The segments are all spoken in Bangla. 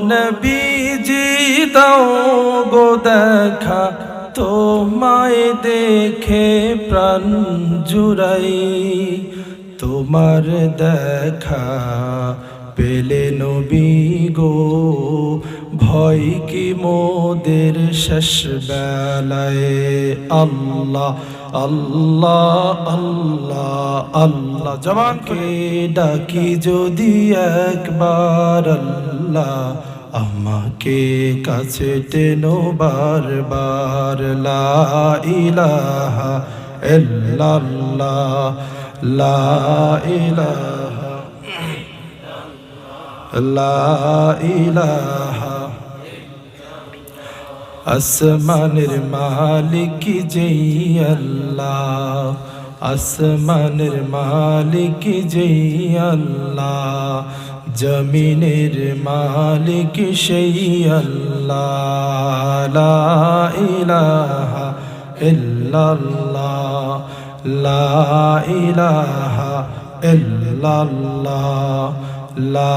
নবীজি দাও গো দেখা তোমায় দেখে প্রাণ জুড়াই। তোমার দেখা পেলে নবী গো ভয় কি মোদের শেষ বেলায় আল্লাহ আল্লাহ আল্লাহ। আল্লাহ জবানকে ডাকি যদি একবার আল্লাহ, আমাকে কাছে টেনো বারবার। লা ইলাহা লা ইলাহা লা ইলাহা আসমানের মালিক যেই আল্লাহ, আসমানের মালিক যেই আল্লাহ, জমিনের মালিক সেই আল্লাহ, লা ইলাহা ইল্লাল্লাহ, লা ইলাহা ইল্লাল্লাহ, লা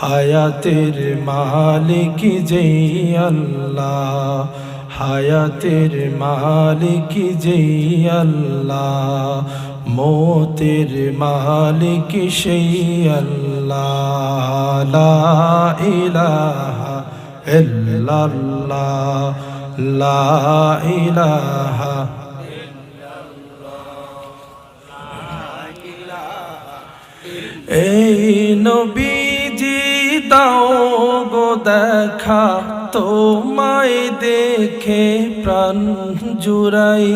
হায়াতের মালিক যেই আল্লাহ, হায়াতের মালিক যেই আল্লাহ, মোতের মালিক সেই আল্লাহ ইলাহা এই নবীজি দাও গো দেখা, তোমায় দেখে প্রাণ জুড়াই।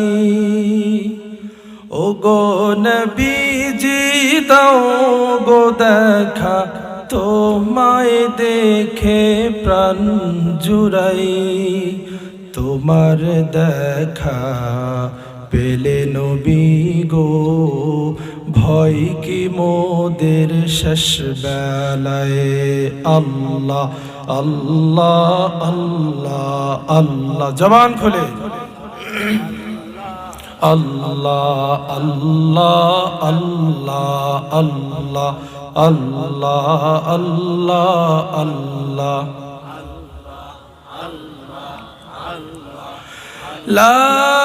ও গো নবীজি দাও গো দেখা, তোমায় দেখে প্রাণ জুড়াই। তোমার দেখা পেলে নবী গো, ভয় কি মোদের শেষ বেলায় আল্লাহ আল্লাহ আল্লাহ আল্লাহ, জবান খুলে। আল্লাহ আল্লাহ আল্লাহ আল্লাহ আল্লাহ আল্লাহ আল্লাহ। لا